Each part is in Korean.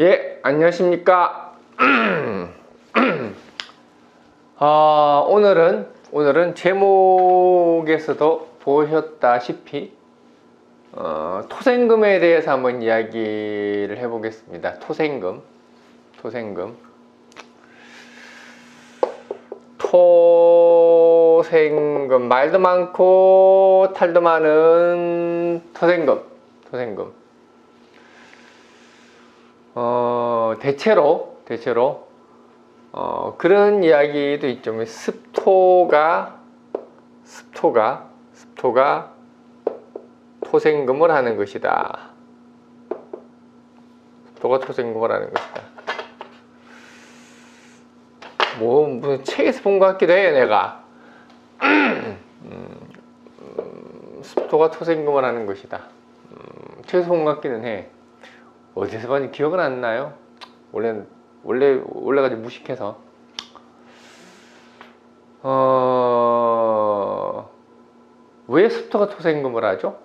예, 안녕하십니까. 아, 오늘은, 오늘은 제목에서도 보셨다시피, 어, 토생금에 대해서 한번 이야기를 해보겠습니다. 토생금. 토생금. 토생금. 말도 많고 탈도 많은 토생금. 토생금. 어, 대체로, 대체로, 어, 그런 이야기도 있죠. 뭐 습토가, 습토가, 습토가 토생금을 하는 것이다. 습토가 토생금을 하는 것이다. 뭐, 무슨 책에서 본 것 같기도 해요, 내가. 음, 음, 습토가 토생금을 하는 것이다. 음, 본것 같기는 해. 어디서 봤는지 기억은 안 나요. 원래 원래 원래가지고 무식해서. 어... 왜 습토가 토생금을 하죠?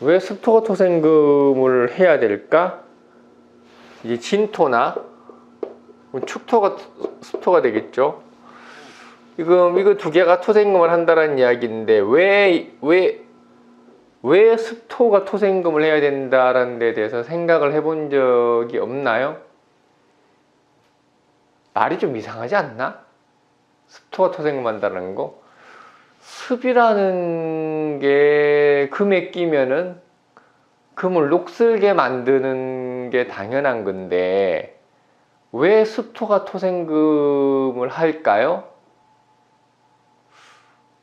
왜 습토가 토생금을 해야 될까? 이제 진토나 축토가 습토가 되겠죠. 지금 이거 두 개가 토생금을 한다는 이야기인데 왜 왜 왜 습토가 토생금을 해야 된다라는 데 대해서 생각을 해본 적이 없나요? 말이 좀 이상하지 않나? 습토가 토생금 한다는 거? 습이라는 게 금에 끼면은 금을 녹슬게 만드는 게 당연한 건데 왜 습토가 토생금을 할까요?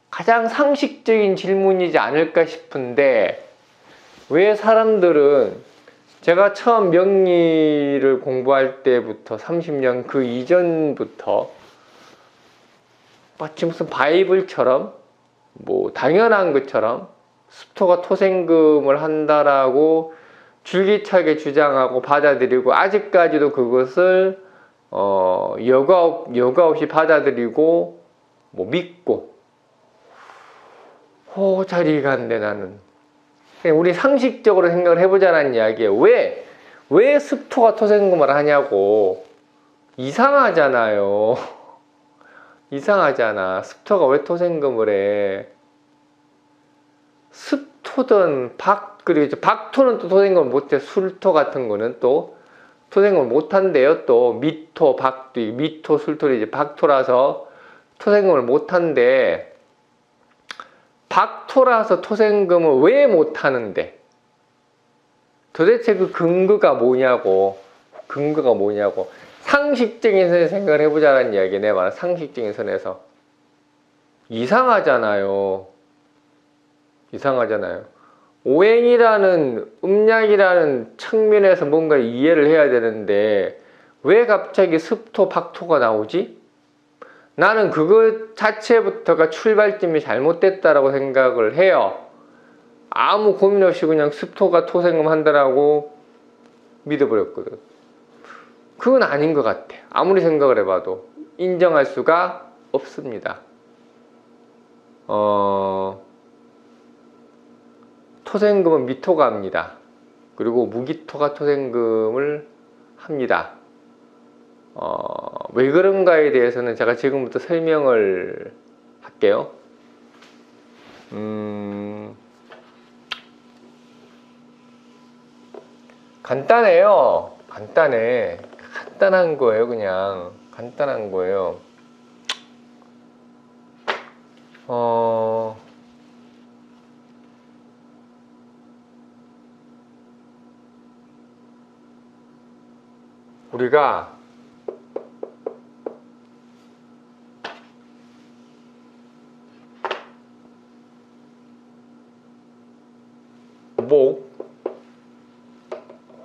가장 상식적인 질문이지 않을까 싶은데 왜 사람들은 제가 처음 명리를 공부할 때부터 30년 그 이전부터 마치 무슨 바이블처럼 뭐 당연한 것처럼 습토가 토생금을 한다라고 줄기차게 주장하고 받아들이고 아직까지도 그것을 어 여과, 없, 여과 없이 받아들이고 뭐 믿고. 호자리가 안 돼 나는. 우리 상식적으로 생각을 해보자는 이야기예요 왜? 왜 습토가 토생금을 하냐고. 이상하잖아요. 이상하잖아. 습토가 왜 토생금을 해? 습토든 박 그리고 이제 박토는 또 토생금을 못해 술토 같은 거는 또 토생금을 못한대요. 또 미토 박도 미토 술토를 이제 박토라서 토생금을 못한대. 박토라서 토생금을 왜 못하는데? 도대체 그 근거가 뭐냐고 근거가 뭐냐고. 상식적인 선에서 생각을 해보자는 이야기 내 말은 상식적인 선에서. 이상하잖아요. 이상하잖아요 오행이라는 음약이라는 측면에서 뭔가 이해를 해야 되는데 왜 갑자기 습토 박토가 나오지? 나는 그것 자체부터가 출발점이 잘못됐다라고 생각을 해요. 아무 고민 없이 그냥 습토가 토생금 한다라고 믿어버렸거든. 그건 아닌 것 같아. 아무리 생각을 해봐도 인정할 수가 없습니다. 어, 토생금은 미토가 합니다. 그리고 무기토가 토생금을 합니다. 어, 왜 그런가에 대해서는 제가 지금부터 설명을 할게요. 음, 간단해요. 간단해. 간단한 거예요, 그냥. 간단한 거예요. 어, 우리가 목,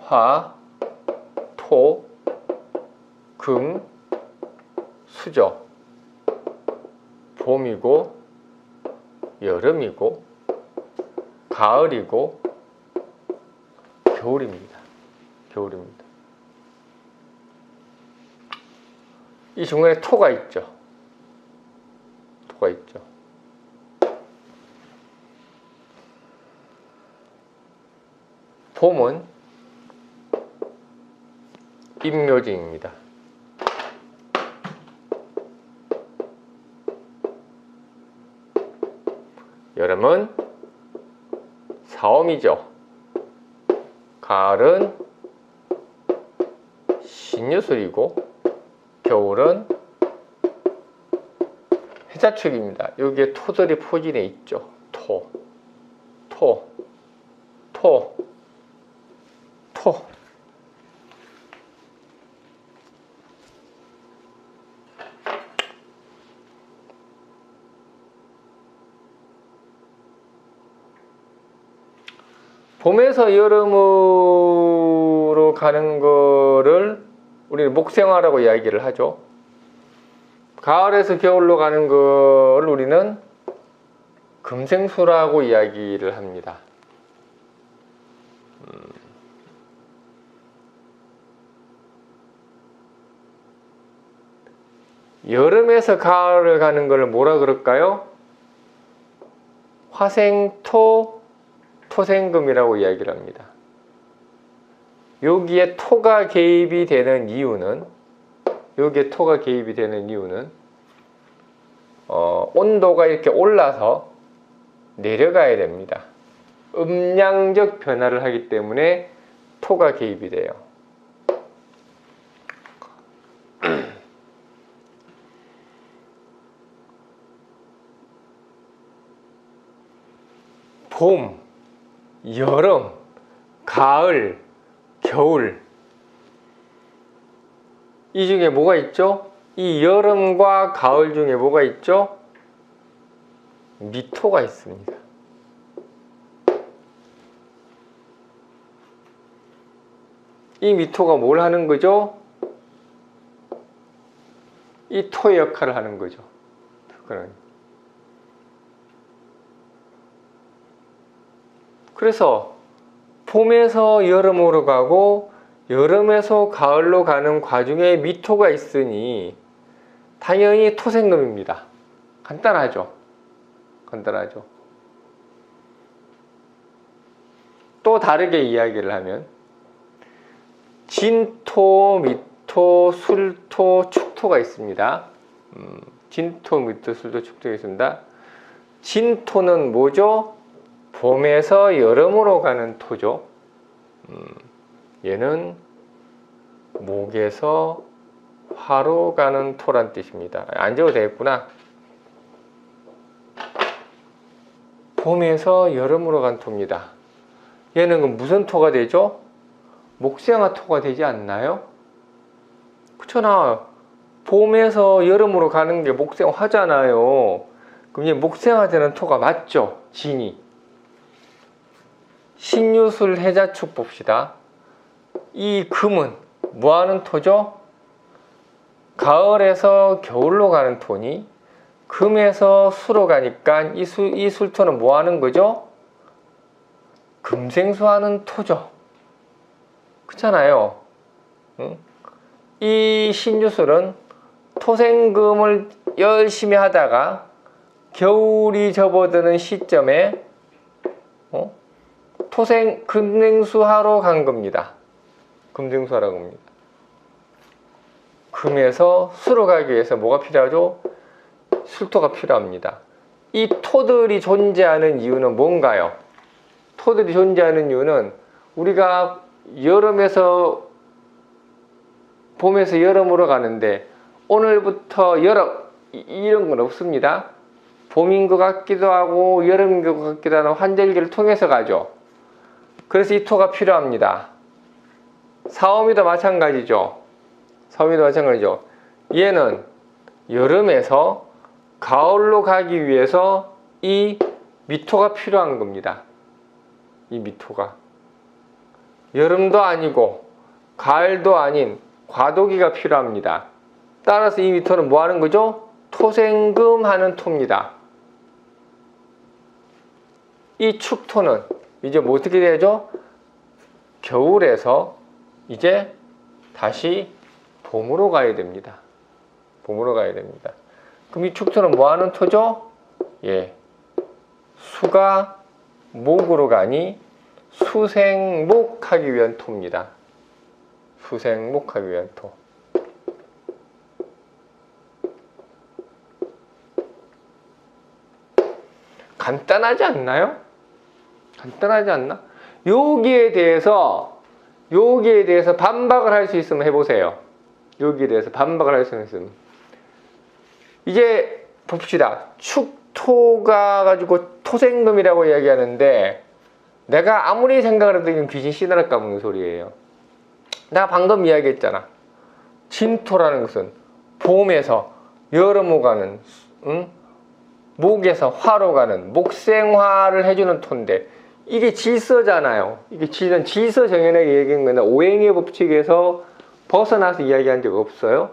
화, 토, 금, 수죠. 봄이고, 여름이고, 가을이고, 겨울입니다. 겨울입니다. 이 중간에 토가 있죠. 토가 있죠. 봄은 임묘징입니다. 여름은 사엄이죠. 가을은 신유술이고 겨울은 해자축입니다. 여기에 토들이 포진해 있죠. 토, 토, 토, 토. 봄에서 여름으로 가는 거를 우리는 목생화라고 이야기를 하죠. 가을에서 겨울로 가는 거를 우리는 금생수라고 이야기를 합니다. 음. 여름에서 가을을 가는 걸 뭐라 그럴까요? 화생토 토생금이라고 이야기를 합니다. 여기에 토가 개입이 되는 이유는 여기에 토가 개입이 되는 이유는 어, 온도가 이렇게 올라서 내려가야 됩니다. 음량적 변화를 하기 때문에 토가 개입이 돼요. 봄, 여름, 가을, 겨울 이 중에 뭐가 있죠? 이 여름과 가을 중에 뭐가 있죠? 미토가 있습니다. 이 미토가 뭘 하는 거죠? 이 토의 역할을 하는 거죠. 그래서 봄에서 여름으로 가고 여름에서 가을로 가는 과중에 미토가 있으니 당연히 토생금입니다. 간단하죠. 간단하죠. 또 다르게 이야기를 하면 진토, 미토, 술토, 축토가 있습니다. 음, 진토, 미토, 술토, 축토가 있습니다. 진토는 뭐죠? 봄에서 여름으로 가는 토죠. 음, 얘는 목에서 화로 가는 토란 뜻입니다. 안 적어도 되겠구나. 봄에서 여름으로 간 토입니다. 얘는 무슨 토가 되죠? 목생화 토가 되지 않나요? 그렇잖아. 봄에서 여름으로 가는 게 목생화잖아요. 그럼 이제 목생화 되는 토가 맞죠? 진이. 신유술 해자축 봅시다. 이 금은 뭐하는 토죠? 가을에서 겨울로 가는 토니 금에서 수로 가니까 이, 수, 이 술토는 뭐하는 거죠? 금생수하는 토죠. 그렇잖아요. 응? 이 신유술은 토생금을 열심히 하다가 겨울이 접어드는 시점에 어? 토생 금생수하러 간 겁니다. 금생수하러 간 겁니다. 금에서 수로 가기 위해서 뭐가 필요하죠? 술토가 필요합니다. 이 토들이 존재하는 이유는 뭔가요? 토들이 존재하는 이유는 우리가 여름에서 봄에서 여름으로 가는데 오늘부터 여름 이- 이런 건 없습니다. 봄인 것 같기도 하고 여름인 것 같기도 하는 환절기를 통해서 가죠. 그래서 이 토가 필요합니다. 사오미도 마찬가지죠. 사오미도 마찬가지죠. 얘는 여름에서 가을로 가기 위해서 이 미토가 필요한 겁니다. 이 미토가. 여름도 아니고 가을도 아닌 과도기가 필요합니다. 따라서 이 미토는 뭐 하는 거죠? 토생금 하는 토입니다. 이 축토는 이제 뭐 어떻게 되죠? 겨울에서 이제 다시 봄으로 가야 됩니다. 봄으로 가야 됩니다. 그럼 이 축토는 뭐 하는 토죠? 예. 수가 목으로 가니 수생목하기 위한 토입니다. 수생목하기 위한 토. 간단하지 않나요? 간단하지 않나? 여기에 대해서 여기에 대해서 반박을 할 수 있으면 해보세요. 여기에 대해서 반박을 할 수 있으면 이제 봅시다. 축토가 가지고 토생금이라고 이야기하는데 내가 아무리 생각을 해도 이건 귀신 씨나라 까먹는 소리예요. 내가 방금 이야기했잖아. 진토라는 것은 봄에서 여름 오가는 응? 목에서 화로 가는 목생화를 해주는 토인데 이게 질서잖아요. 이게 질서, 질서 정연하게 얘기한 건데 오행의 법칙에서 벗어나서 이야기한 적 없어요.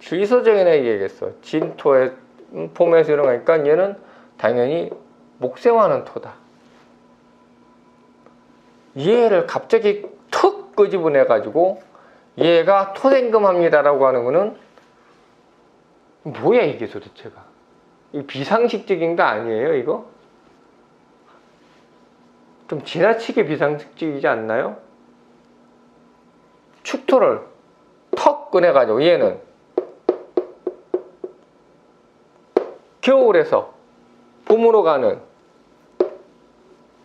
질서 정연하게 얘기했어. 진토에 음, 봄에서 이런 거니까 얘는 당연히 목생화는 토다. 얘를 갑자기 툭 끄집어내 가지고 얘가 토생금합니다라고 하는 거는 뭐야 이게 도대체가? 이 비상식적인 거 아니에요, 이거? 좀 지나치게 비상식적이지 않나요? 축토를 턱 꺼내가지고 얘는 겨울에서 봄으로 가는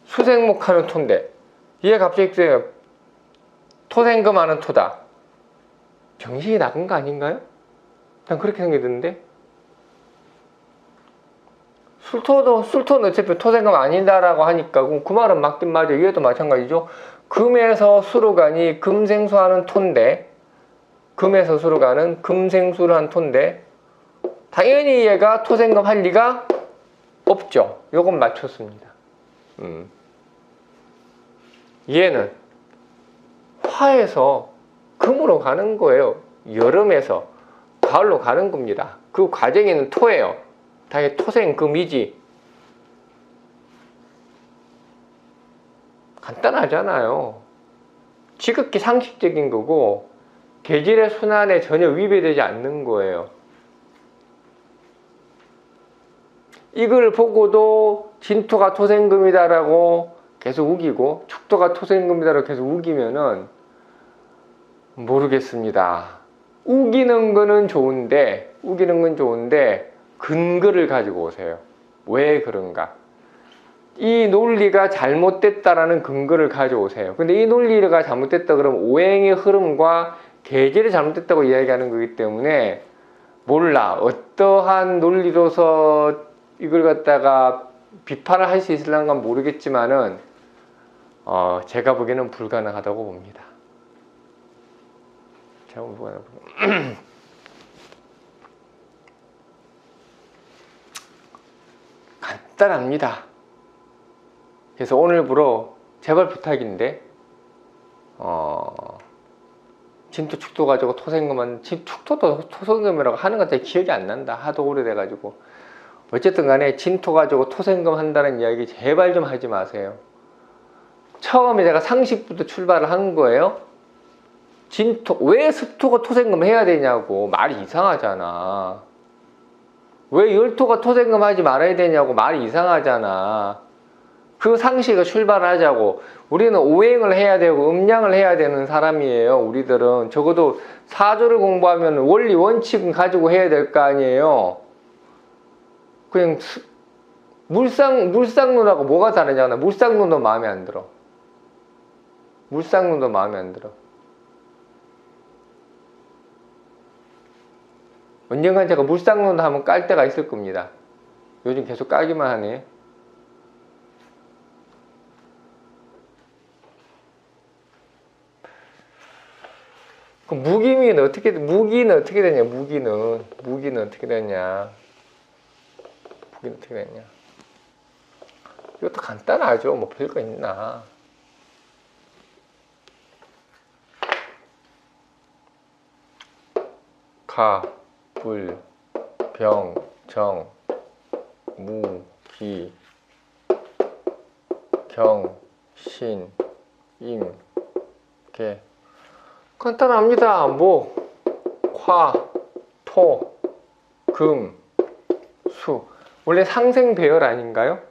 수생목 하는 토인데 얘 갑자기 토생금 하는 토다. 정신이 나간 거 아닌가요? 난 그렇게 생각했는데 술토도 술토는 어차피 토생금 아니다라고 하니까 그 말은 맞긴 맞아요. 얘도 마찬가지죠. 금에서 수로 가니 금생수하는 토인데 금에서 수로 가는 금생수를 한 토인데 당연히 얘가 토생금 할 리가 없죠. 요건 맞췄습니다. 음. 얘는 화에서 금으로 가는 거예요. 여름에서 가을로 가는 겁니다. 그 과정에는 토예요. 당연히 토생 금이지. 간단하잖아요. 지극히 상식적인 거고 계절의 순환에 전혀 위배되지 않는 거예요. 이걸 보고도 진토가 토생금이다라고 계속 우기고 축토가 토생금이다라고 계속 우기면은 모르겠습니다. 우기는 거는 좋은데 우기는 건 좋은데 근거를 가지고 오세요. 왜 그런가? 이 논리가 잘못됐다라는 근거를 가져오세요. 근데 이 논리가 잘못됐다 그러면 오행의 흐름과 계절이 잘못됐다고 이야기하는 거기 때문에 몰라 어떠한 논리로서 이걸 갖다가 비판을 할 수 있을란가 모르겠지만은 어, 제가 보기에는 불가능하다고 봅니다. 제가 보기에는 불가능. 간단합니다. 그래서 오늘부로 제발 부탁인데 어, 진토 축도 가지고 토생금은 진 축토도 토생금이라고 하는 것 자체 기억이 안 난다. 하도 오래돼가지고 어쨌든 간에 진토 가지고 토생금 한다는 이야기 제발 좀 하지 마세요. 처음에 제가 상식부터 출발을 한 거예요. 진토 왜 습토가 토생금 해야 되냐고 말이 이상하잖아. 왜 열토가 토생금 하지 말아야 되냐고 말이 이상하잖아. 그 상식을 출발하자고. 우리는 오행을 해야 되고 음양을 해야 되는 사람이에요. 우리들은 적어도 사조를 공부하면 원리 원칙은 가지고 해야 될 거 아니에요. 그냥 수- 물상 물상론하고 뭐가 다르냐? 물상론도 마음에 안 들어. 물상론도 마음에 안 들어. 언젠간 제가 물상론 하면 깔 때가 있을 겁니다. 요즘 계속 깔기만 하네. 그 무기는 어떻게 무기는 어떻게 되냐? 무기는 무기는 어떻게 되냐? 무기는 어떻게 되냐? 이것도 간단하죠. 뭐 별거 있나? 가, 불, 병, 정, 무, 기, 경, 신, 임, 개. 간단합니다. 뭐, 화, 토, 금, 수. 원래 상생 배열 아닌가요?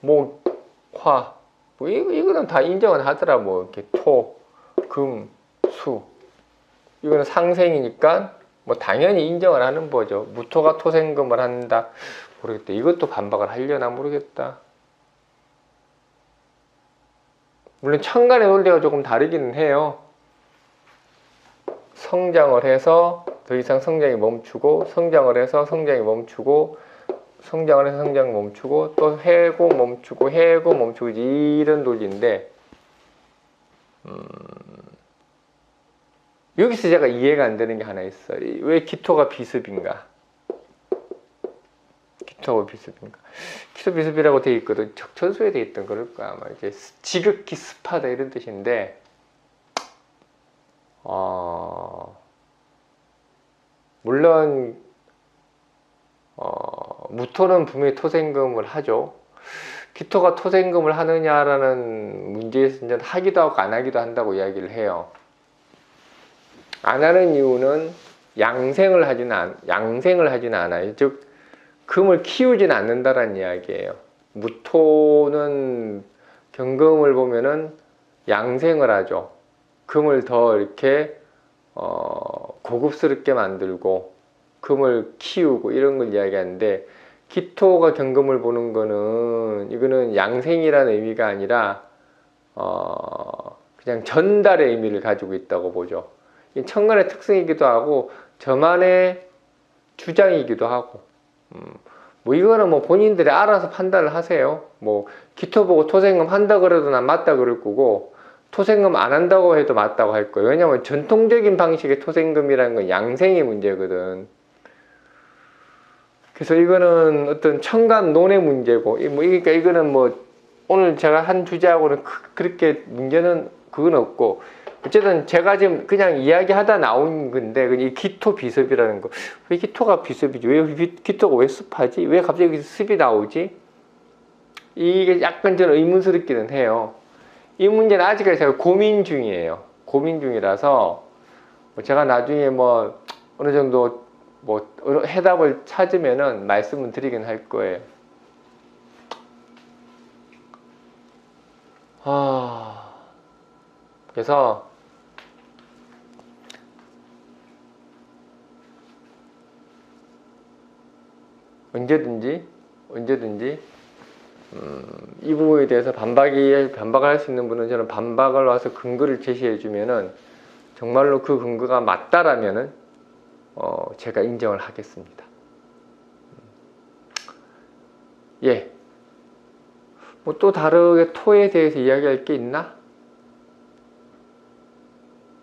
목, 화, 화. 뭐 이거 이거는 다 인정은 하더라 뭐 이렇게 토, 금, 수. 이거는 상생이니까 뭐 당연히 인정을 하는 거죠. 무토가 토생금을 한다. 모르겠다. 이것도 반박을 하려나 모르겠다. 물론 천간의 논리가 조금 다르기는 해요. 성장을 해서 더 이상 성장이 멈추고 성장을 해서 성장이 멈추고 성장을 해서 성장이 멈추고 또 해고 멈추고 해고 멈추고 이런 논리인데 음, 여기서 제가 이해가 안 되는 게 하나 있어요. 왜 기토가 비습인가? 기토가 비습인가? 기토 비습이라고 돼 있거든. 적천수에 돼 있던 그럴 거야. 아마 이제 지극히 습하다 이런 뜻인데 어, 물론 어, 무토는 분명히 토생금을 하죠. 기토가 토생금을 하느냐라는 문제에서 이제 하기도 하고 안 하기도 한다고 이야기를 해요. 안 하는 이유는 양생을 하지는 않, 양생을 하지는 않아요. 즉 금을 키우지는 않는다라는 이야기예요. 무토는 경금을 보면은 양생을 하죠. 금을 더 이렇게 어, 고급스럽게 만들고 금을 키우고 이런 걸 이야기하는데 기토가 경금을 보는 거는 이거는 양생이라는 의미가 아니라 어, 그냥 전달의 의미를 가지고 있다고 보죠. 이 천간의 특성이기도 하고 저만의 주장이기도 하고 음, 뭐 이거는 뭐 본인들이 알아서 판단을 하세요. 뭐 기토 보고 토생금 한다 그래도 난 맞다 그럴 거고 토생금 안 한다고 해도 맞다고 할 거예요. 왜냐면 전통적인 방식의 토생금이라는 건 양생의 문제거든. 그래서 이거는 어떤 천간론의 문제고, 이 뭐, 그러니까 이거는 뭐, 오늘 제가 한 주제하고는 크- 그렇게 문제는 그건 없고, 어쨌든 제가 지금 그냥 이야기하다 나온 건데, 이 기토 비습이라는 거. 왜 기토가 비습이지? 왜 기- 기토가 왜 습하지? 왜 갑자기 습이 나오지? 이게 약간 좀 의문스럽기는 해요. 이 문제는 아직까지 제가 고민 중이에요. 고민 중이라서 뭐 제가 나중에 뭐 어느 정도 뭐 해답을 찾으면은 말씀을 드리긴 할 거예요. 아 그래서 언제든지 언제든지 이 부분에 대해서 반박이 반박을 할 수 있는 분은 저는 반박을 와서 근거를 제시해 주면은 정말로 그 근거가 맞다라면은 어 제가 인정을 하겠습니다. 예. 뭐 또 다르게 토에 대해서 이야기할 게 있나?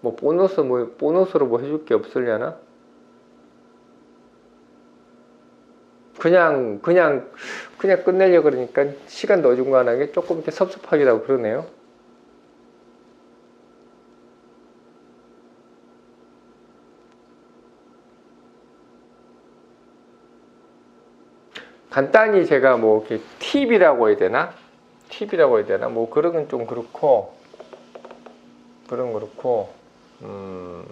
뭐 보너스 뭐 보너스로 뭐 해줄 게 없으려나? 그냥 그냥 그냥 끝내려 그러니까 시간도 어중간하게 조금 이렇게 섭섭하기도 하고 그러네요. 간단히 제가 뭐 이렇게 팁이라고 해야 되나? 팁이라고 해야 되나? 뭐 그런 건 좀 그렇고 그런 건 그렇고 음.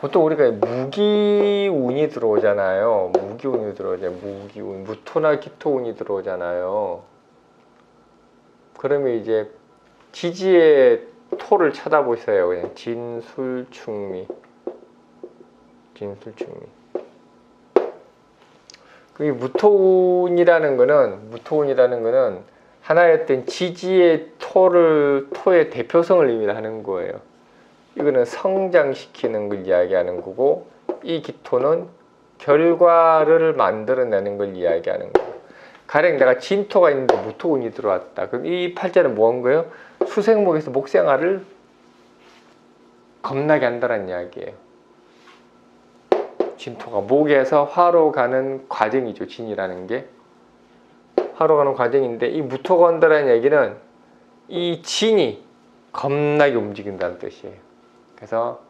보통 우리가 무기운이 들어오잖아요. 무기운이 들어오잖아요. 무기운, 무토나 기토운이 들어오잖아요. 그러면 이제 지지의 토를 쳐다보세요. 그냥 진술충미. 진술충미. 그 무토운이라는 거는 무토운이라는 거는 하나의 어떤 지지의 토를 토의 대표성을 의미하는 거예요. 이거는 성장시키는 걸 이야기하는 거고 이 기토는 결과를 만들어내는 걸 이야기하는 거예요. 가령 내가 진토가 있는데 무토운이 들어왔다. 그럼 이 팔자는 뭐한 거예요? 수생목에서 목생활을 겁나게 한다는 이야기예요. 진토가 목에서 화로 가는 과정이죠. 진이라는 게 화로 가는 과정인데 이 무토가 온다는 얘기는 이 진이 겁나게 움직인다는 뜻이에요. 그래서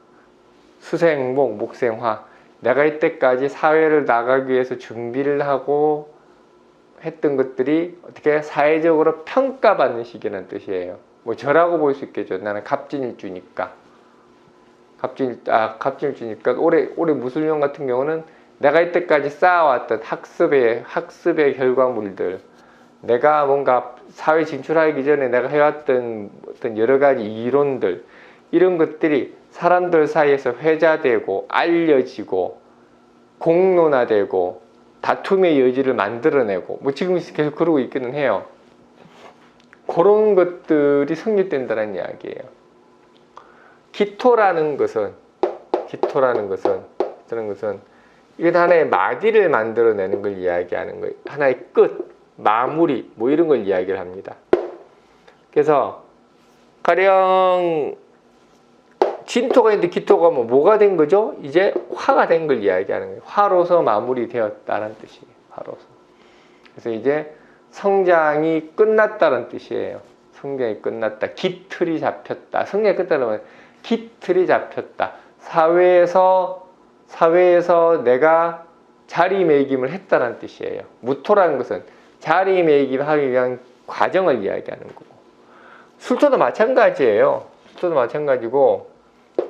수생목, 목생화 내가 이때까지 사회를 나가기 위해서 준비를 하고 했던 것들이 어떻게 사회적으로 평가받는 시기라는 뜻이에요. 뭐 저라고 볼 수 있겠죠. 나는 갑진일주니까. 갑진 아 갑진일주니까 올해 올해 무술년 같은 경우는 내가 이때까지 쌓아왔던 학습의 학습의 결과물들, 내가 뭔가 사회 진출하기 전에 내가 해왔던 어떤 여러 가지 이론들 이런 것들이 사람들 사이에서 회자되고 알려지고 공론화되고 다툼의 여지를 만들어내고 뭐 지금 계속 그러고 있기는 해요. 그런 것들이 성립된다는 이야기예요. 기토라는 것은 기토라는 것은 저는 것은 이건 하나의 마디를 만들어내는 걸 이야기하는 거예요. 하나의 끝, 마무리 뭐 이런 걸 이야기를 합니다. 그래서 가령 진토가 있는데 기토가 뭐 뭐가 된 거죠? 이제 화가 된 걸 이야기하는 거예요. 화로서 마무리되었다는 뜻이에요. 화로서. 그래서 이제 성장이 끝났다는 뜻이에요. 성장이 끝났다. 깃틀이 잡혔다. 성장이 끝났다는 깃틀이 잡혔다. 사회에서 사회에서 내가 자리매김을 했다는 뜻이에요. 무토라는 것은 자리매김하기 위한 과정을 이야기하는 거고 술토도 마찬가지예요. 술토도 마찬가지고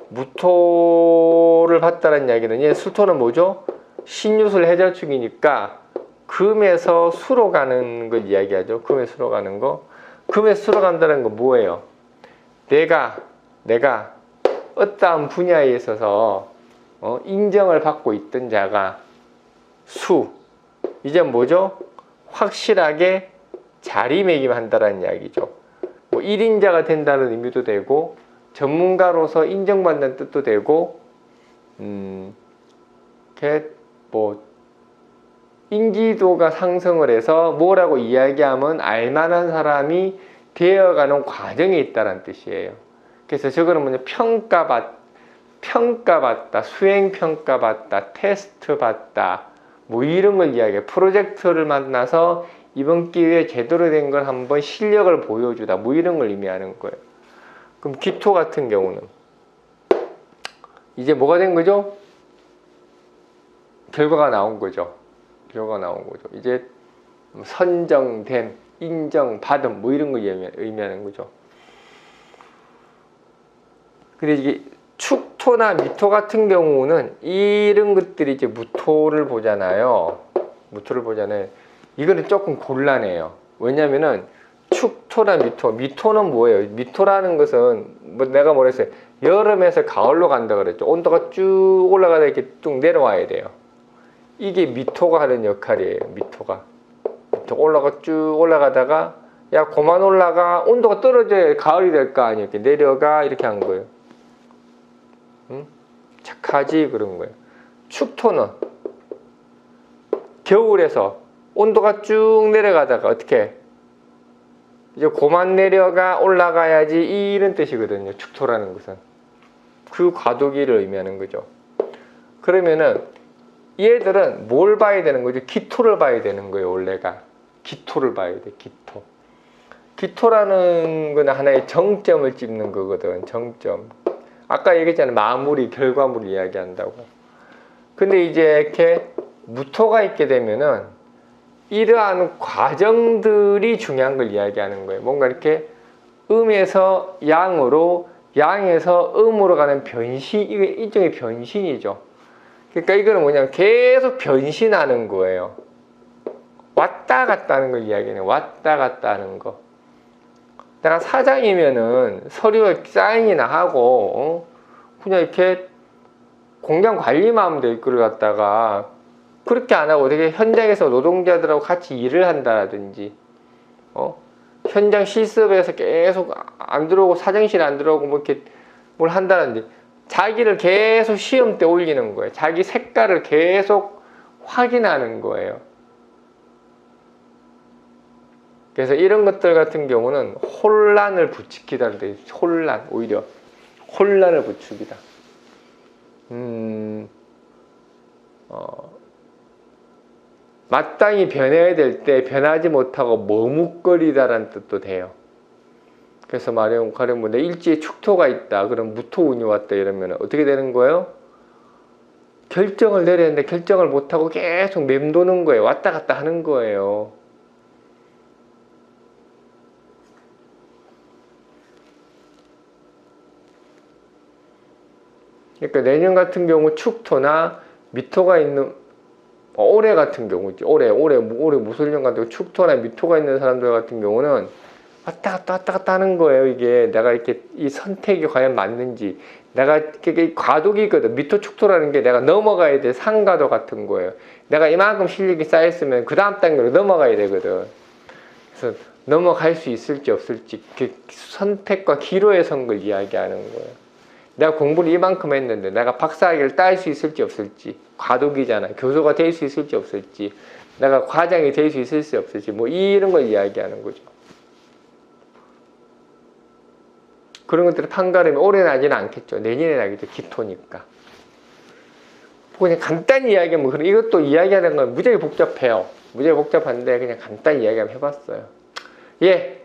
무토를 봤다는 이야기는 얘 술토는 뭐죠? 신유술 해자축이니까 금에서 수로 가는 걸 이야기하죠. 금에 수로 가는 거. 금에 수로 간다는 건 뭐예요? 내가 내가 어떠한 분야에 있어서 어, 인정을 받고 있던 자가 수 이제 뭐죠? 확실하게 자리매김한다는 이야기죠. 뭐 1인자가 된다는 의미도 되고 전문가로서 인정받는 뜻도 되고 음, 뭐 인지도가 상승을 해서 뭐라고 이야기하면 알만한 사람이 되어가는 과정에 있다는 뜻이에요. 그래서 저거는 뭐냐 평가받 평가받다, 수행 평가받다, 테스트 받다, 뭐 이런 걸 이야기해. 프로젝트를 만나서 이번 기회에 제대로 된 걸 한번 실력을 보여주다, 뭐 이런 걸 의미하는 거예요. 그럼 기토 같은 경우는 이제 뭐가 된 거죠? 결과가 나온 거죠. 결과가 나온 거죠. 이제 선정됨, 인정받음, 뭐 이런 걸 의미하는 거죠. 근데 이게 축 토나 미토 같은 경우는 이런 것들이 이제 무토를 보잖아요. 무토를 보잖아요. 이거는 조금 곤란해요. 왜냐면은 축토나 미토, 미토는 뭐예요? 미토라는 것은 뭐 내가 뭐랬어요? 여름에서 가을로 간다 그랬죠. 온도가 쭉 올라가다 이렇게 쭉 내려와야 돼요. 이게 미토가 하는 역할이에요. 미토가. 미토 올라가 쭉 올라가다가 야 고만 올라가 온도가 떨어져야 가을이 될 거 아니에요. 이렇게 내려가 이렇게 한 거예요. 응? 착하지 그런 거예요. 축토는 겨울에서 온도가 쭉 내려가다가 어떻게 이제 고만 내려가 올라가야지 이런 뜻이거든요. 축토라는 것은 그 과도기를 의미하는 거죠. 그러면은 얘들은 뭘 봐야 되는 거죠? 기토를 봐야 되는 거예요. 원래가 기토를 봐야 돼. 기토. 기토라는 건 하나의 정점을 찝는 거거든. 정점. 아까 얘기했잖아요. 마무리, 결과물 이야기한다고. 근데 이제 이렇게 무토가 있게 되면은 이러한 과정들이 중요한 걸 이야기하는 거예요. 뭔가 이렇게 음에서 양으로, 양에서 음으로 가는 변신, 이게 일종의 변신이죠. 그러니까 이거는 뭐냐면 계속 변신하는 거예요. 왔다 갔다 하는 걸 이야기해요. 왔다 갔다 하는 거. 내가 사장이면은 서류 사인이나 하고 어? 그냥 이렇게 공장 될 거를 갖다가 그렇게 안 하고 되게 현장에서 노동자들하고 같이 일을 한다라든지 어? 현장 실습에서 계속 안 들어오고 사장실 안 들어오고 뭐 이렇게 뭘 한다든지 자기를 계속 시험 때 올리는 거예요. 자기 색깔을 계속 확인하는 거예요. 그래서 이런 것들 같은 경우는 혼란을 부추기다는 데 혼란 오히려 혼란을 부추기다. 음, 어, 마땅히 변해야 될 때 변하지 못하고 머뭇거리다라는 뜻도 돼요. 그래서 말하면 가령 뭐 내 일지에 축토가 있다. 그럼 무토운이 왔다 이러면 어떻게 되는 거예요? 결정을 내려야 하는데 결정을 못하고 계속 맴도는 거예요. 왔다 갔다 하는 거예요. 그러니까 내년 같은 경우 축토나 미토가 있는 어, 올해 같은 경우지. 올해 올해 올해 무술년 같은 경우 축토나 미토가 있는 사람들 같은 경우는 왔다 갔다 왔다 갔다 하는 거예요 이게. 내가 이렇게 이 선택이 과연 맞는지. 내가 이게 과도기거든. 미토 축토라는 게 내가 넘어가야 될 상가도 같은 거예요. 내가 이만큼 실력이 쌓였으면 그 다음 단계로 넘어가야 되거든. 그래서 넘어갈 수 있을지 없을지 그 선택과 기로에 선걸 이야기하는 거예요 내가 공부를 이만큼 했는데 내가 박사학위를 딸 수 있을지 없을지 과도기잖아. 교수가 될 수 있을지 없을지 내가 과장이 될 수 있을지 없을지 뭐 이런 걸 이야기하는 거죠. 그런 것들을 판가름이 올해 나지는 않겠죠. 내년에 나겠죠. 기토니까. 그냥 간단히 이야기하면 그런 이것도 이야기하는 건 무지하게 복잡해요. 무지하게 복잡한데 그냥 간단히 이야기 한번 해봤어요. 예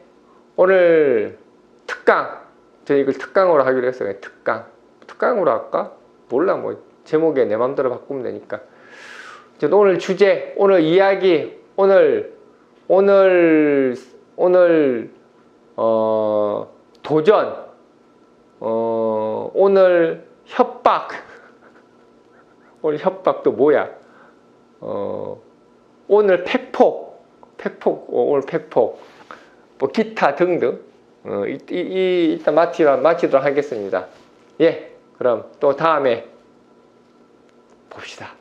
오늘 특강 저희 이걸 특강으로 하기로 했어요. 특강. 특강으로 할까? 몰라 뭐 제목에 내 맘대로 바꾸면 되니까. 오늘 주제, 오늘 이야기, 오늘 오늘 오늘 어 도전, 어 오늘 협박. 오늘 협박도 뭐야? 어 오늘 팩폭, 팩폭, 어, 오늘 팩폭, 뭐 기타 등등. 어, 이, 이, 이, 일단 마치라, 마치도록 하겠습니다. 예, 그럼 또 다음에 봅시다.